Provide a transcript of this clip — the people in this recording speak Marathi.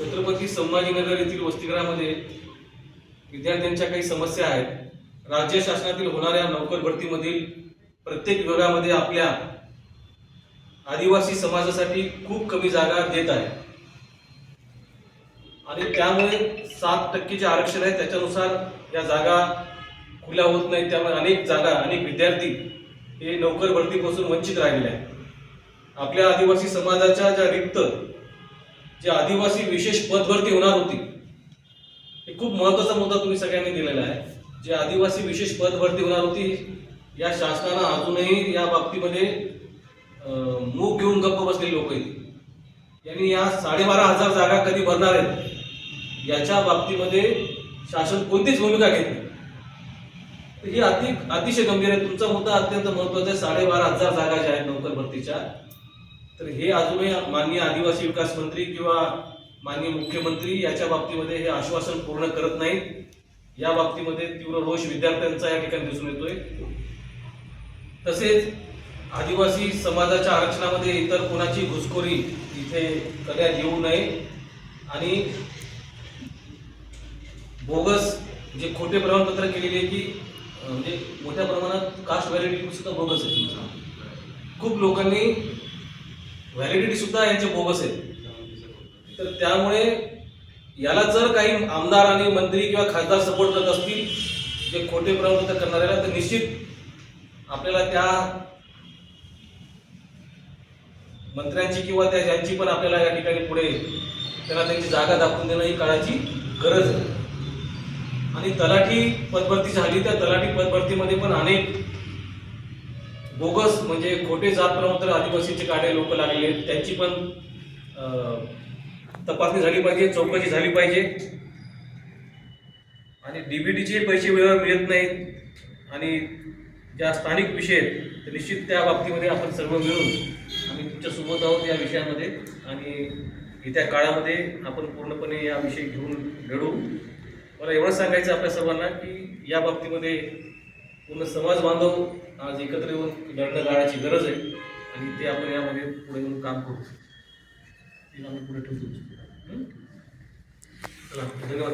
छत्रपती संभाजीनगर येथील वसतिगृहामध्ये विद्यार्थ्यांच्या काही समस्या आहेत. राज्य शासनातील होणाऱ्या नोकर भरतीमधील प्रत्येक विभागामध्ये आपल्या आदिवासी समाजासाठी खूप कमी जागा देत आहे आणि त्यामुळे सात टक्के जे आरक्षण आहे त्याच्यानुसार या जागा खुल्या होत नाही त्यामुळे अनेक जागा अनेक विद्यार्थी हे नोकर भरतीपासून वंचित राहिलेले आहेत. आपल्या आदिवासी समाजाच्या ज्या रिक्त जे आदिवासी विशेष पदभरती होणार होती हे खूप महत्त्वाचा मुद्दा तुम्ही सगळ्यांनी दिलेला आहे. जे आदिवासी विशेष पदभरती होणार होती या शासनानं अजूनही या बाबतीमध्ये मूग घेऊन गप्प बसलेली लोक आहेत. यांनी या साडेबारा हजार जागा कधी भरणार आहेत याच्या बाबतीमध्ये शासन कोणतीच भूमिका घेत नाही. ही अति अतिशय गंभीर आहे. तुमचा मुद्दा अत्यंत महत्त्वाचा आहे. साडेबारा हजार जागा ज्या आहेत नोकर भरतीच्या तर हे अजूनही माननीय आदिवासी विकास मंत्री किंवा माननीय मुख्यमंत्री याच्या बाबतीमध्ये हे आश्वासन पूर्ण करत नाहीत. या बाबतीमध्ये तीव्र रोष विद्यार्थ्यांचा या ठिकाणी दिसून येतोय. तसेच आदिवासी समाजाच्या आरक्षणामध्ये इतर कोणाची घुसखोरी इथे करण्यात येऊ नये. आणि बोगस जे खोटे प्रमाणपत्र केलेले आहे की म्हणजे मोठ्या प्रमाणात कास्ट व्हॅलिडिटी सुद्धा बोगस आहे खूप लोकांनी व्हॅलिडिटी सुद्धा यांचे बोगस आहेत. तर त्यामुळे याला जर काही आमदार आणि मंत्री किंवा खासदार सपोर्ट करत असतील जे खोटे प्रवृत्त करणाऱ्याला तर निश्चित आपल्याला त्या मंत्र्यांची किंवा त्या ज्यांची पण आपल्याला या ठिकाणी पुढे त्यांना त्यांची जागा दाखवून देणं ही काळाची गरज आहे. आणि तलाठी पदभरती झाली त्या तलाठी पदभरतीमध्ये पण अनेक बोगस म्हणजे खोटे जात प्रमाणपत्र आदिवासीचे काढे लोक लागलेले आहेत. त्यांची पण तपासणी झाली पाहिजे चौकशी झाली पाहिजे. आणि डीबीटीचे पैसे वेळेवर मिळत नाहीत. आणि ज्या स्थानिक विषय आहेत तर निश्चित त्या बाबतीमध्ये आपण सर्व मिळून आम्ही तुमच्यासोबत आहोत या विषयामध्ये. आणि येत्या काळामध्ये आपण पूर्णपणे या विषय घेऊन घडू मला एवढंच सांगायचं आपल्या सर्वांना की या बाबतीमध्ये पूर्ण समाज बांधव आज एकत्र येऊन लढणं गाण्याची गरज आहे आणि ते आपण यामध्ये पुढे येऊन काम करू. शकतो आम्ही पुढे ठेवतो. शकतो चला धन्यवाद.